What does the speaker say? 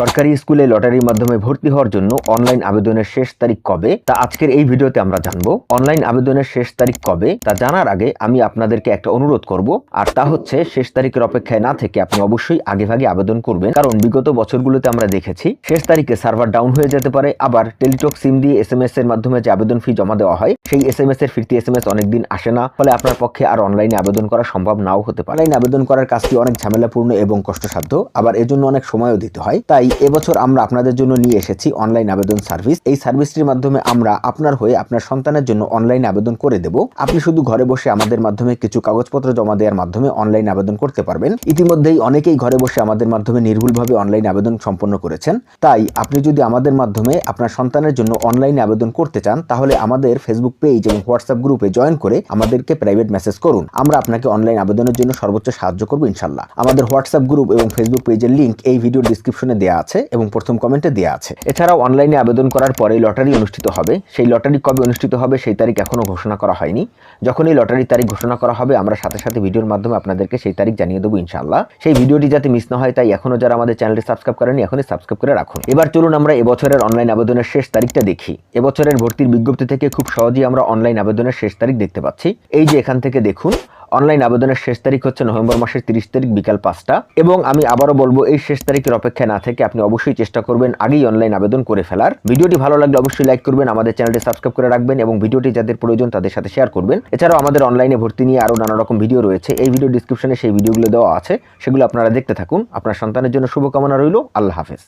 সরকারি স্কুলে লটারির মাধ্যমে ভর্তি হওয়ার জন্য অনলাইন আবেদনের শেষ তারিখ কবে? তা আজকের এই ভিডিওতে আমরা জানব। অনলাইন আবেদনের শেষ তারিখ কবে? তা জানার আগে আমি আপনাদেরকে একটা অনুরোধ করব। আর তা হচ্ছে, শেষ তারিখের অপেক্ষায় না থেকে আপনি অবশ্যই আগে ভাগে আবেদন করবেন। কারণ বিগত বছরগুলোতে আমরা দেখেছি, শেষ তারিখে সার্ভার ডাউন হয়ে যেতে পারে। আবার টেলিটক সিম দিয়ে এস এম এস এর মাধ্যমে যে আবেদন ফি জমা দেওয়া হয়, সেই এস এম এস এর ফিরতি এস এম এস অনেকদিন আসে না। ফলে আপনার পক্ষে আর অনলাইনে আবেদন করা সম্ভব নাও হতে পারে। অনলাইনে আবেদন করার কাজটি অনেক ঝামেলাপূর্ণ এবং কষ্টসাধ্য। আবার এজন্য অনেক সময়ও দিতে হয়। তাই এবছর আমরা আপনাদের জন্য নিয়ে এসেছি অনলাইন আবেদন সার্ভিস এই সার্ভিসটির মাধ্যমে আমরা আপনার হয়ে আপনার সন্তানের জন্য অনলাইন আবেদন করে দেব। আপনি শুধু ঘরে বসে আমাদের মাধ্যমে কিছু কাগজপত্র জমা দেওয়ার মাধ্যমে অনলাইন আবেদন করতে পারবেন। ইতিমধ্যেই অনেকেই ঘরে বসে আমাদের মাধ্যমে নির্ভুলভাবে অনলাইন আবেদন সম্পন্ন করেছেন। তাই আপনি যদি আমাদের মাধ্যমে আপনার সন্তানের জন্য অনলাইনে আবেদন করতে চান, তাহলে আমাদের ফেসবুক পেজ এবং হোয়াটসঅ্যাপ গ্রুপে জয়েন করে আমাদেরকে প্রাইভেট মেসেজ করুন। আমরা আপনাকে অনলাইন আবেদনের জন্য সর্বোচ্চ সাহায্য করব ইনশাল্লাহ আমাদের হোয়াটসঅ্যাপ গ্রুপ এবং ফেসবুক পেজের লিংক এই ভিডিও ডিসক্রিপশনে দেওয়া আছে এবং প্রথম কমেন্টে দেওয়া আছে। এছাড়াও অনলাইনে আবেদন করার পরে লটারি অনুষ্ঠিত হবে। সেই লটারি কবে অনুষ্ঠিত হবে সেই তারিখ এখনও ঘোষণা করা হয়নি। যখন এই লটারির তারিখ ঘোষণা করা হবে, আমরা সাথে সাথে ভিডিওর মাধ্যমে আপনাদেরকে সেই তারিখ জানিয়ে দেবো ইনশাল্লাহ সেই ভিডিওটি যাতে মিস না হয়, তাই এখনও যারা আমাদের চ্যানেলটি সাবস্ক্রাইব করেনি এখনই সাবস্ক্রাইব করে রাখুন। এবার চলুন আমরা এবছরের অনলাইন আবেদনের শেষ তারিখটা দেখি। এবছরের ভর্তির বিজ্ঞপ্তি থেকে খুব সহজেই আমরা অনলাইন আবেদনের শেষ তারিখ দেখতে পাচ্ছি। এই যে এখান থেকে দেখুন অনলাইন আবেদনের শেষ তারিখ হচ্ছে নভেম্বর মাসের তিরিশ তারিখ বিকাল পাঁচটা। এবং আমি আবারও বলব, এই শেষ তারিখের অপেক্ষা না থেকে আপনি অবশ্যই চেষ্টা করবেন আগেই অনলাইন আবেদন করে ফেলার। ভিডিওটি ভালো লাগলে অবশ্যই লাইক করবেন, আমাদের চ্যানেলটি সাবস্ক্রাইব করে রাখবেন এবং ভিডিওটি যাদের প্রয়োজন তাদের সাথে শেয়ার করবেন। এছাড়াও আমাদের অনলাইনে ভর্তি নিয়ে আরও নানা রকম ভিডিও রয়েছে। এই ভিডিও ডিসক্রিপশনে সেই ভিডিওগুলো দেওয়া আছে, সেগুলো আপনারা দেখতে থাকুন। আপনার সন্তানের জন্য শুভকামনা রইল। আল্লাহ হাফেজ।